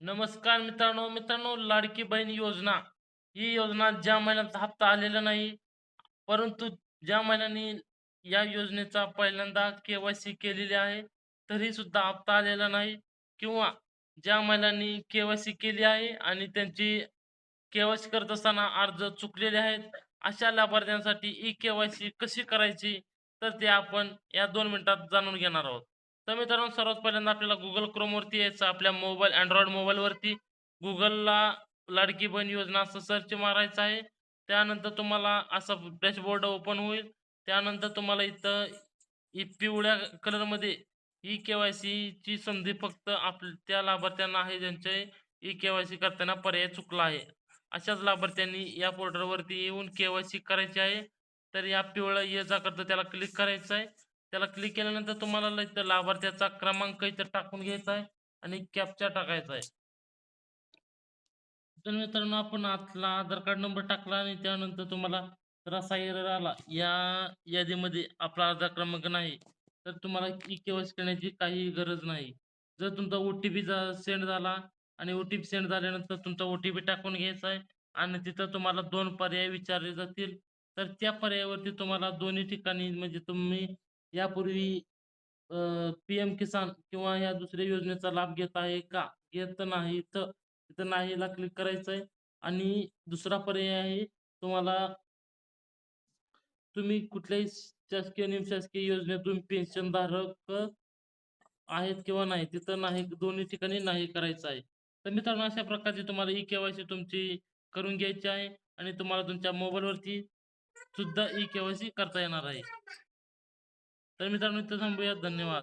नमस्कार मित्रांनो मित्रांनो लाडकी बहीण योजना. ही योजना ज्या महिन्याचा हप्ता आलेला नाही परंतु ज्या महिन्याने या योजनेचा पहिल्यांदा केवायसी केलेली आहे तरी सुद्धा हप्ता आलेला नाही. किंवा ज्या महिलांनी केवायसी केली आहे आणि त्यांची केवायसी करत असताना अर्ज चुकलेले आहेत अशा लाभार्थ्यांसाठी ई केवायसी कशी करायची? तर ते आपण या दोन मिनिटात जाणून घेणार आहोत. तर मित्रांनो सर्वात पहिल्यांदा आपल्याला गुगल क्रोमवरती यायचं आपल्या मोबाईल अँड्रॉइड मोबाईलवरती गुगलला लाडकी बहीण योजना असं सर्च मारायचं आहे. त्यानंतर तुम्हाला असं डॅशबोर्ड ओपन होईल. त्यानंतर तुम्हाला इथं ई पिवळ्या कलरमध्ये ई के वाय सीची संधी फक्त आप त्या लाभार्थ्यांना आहे. ज्यांचे ई के वाय सी करताना पर्याय चुकला आहे. अशाच लाभार्थ्यांनी या पोर्टलवरती येऊन के वाय सी करायची आहे. तर या पिवळं ये जा करतं त्याला क्लिक करायचं आहे. त्याला क्लिक केल्यानंतर तुम्हाला इथं लाभार्थ्याचा क्रमांक इथं टाकून घ्यायचा आहे आणि कॅपचा टाकायचा आहे. तर मित्रांनो आपण आतला आधार कार्ड नंबर टाकला आणि त्यानंतर तुम्हाला जर असा एरर आला. या यादीमध्ये आपला आधार क्रमांक नाही तर तुम्हाला ई केवायसी करण्याची काही गरज नाही. जर तुमचा ओ टी पी सेंड झाला आणि ओ टी पी सेंड झाल्यानंतर तुमचा ओ टी पी टाकून घ्यायचा आहे आणि तिथं तुम्हाला दोन पर्याय विचारले जातील तर त्या पर्यायावरती तुम्हाला दोन्ही ठिकाणी म्हणजे तुम्ही यापूर्वी पीएम किसान किंवा या दुसऱ्या योजनेचा लाभ घेत आहे का? घेत नाही तर तिथं नाहीला क्लिक करायचं आहे आणि दुसरा पर्याय आहे तुम्हाला तुम्ही कुठल्याही शासकीय निमशासकीय योजनेतून पेन्शन धारक आहेत किंवा नाही तिथं नाही दोन्ही ठिकाणी नाही करायचं आहे. तर मित्रांनो अशा प्रकारची तुम्हाला ई केवायसी तुमची करून घ्यायची आहे आणि तुम्हाला तुमच्या मोबाईलवरती सुद्धा ई केवायसी करता येणार आहे. तर मित्रांनो इथं थांबूया धन्यवाद.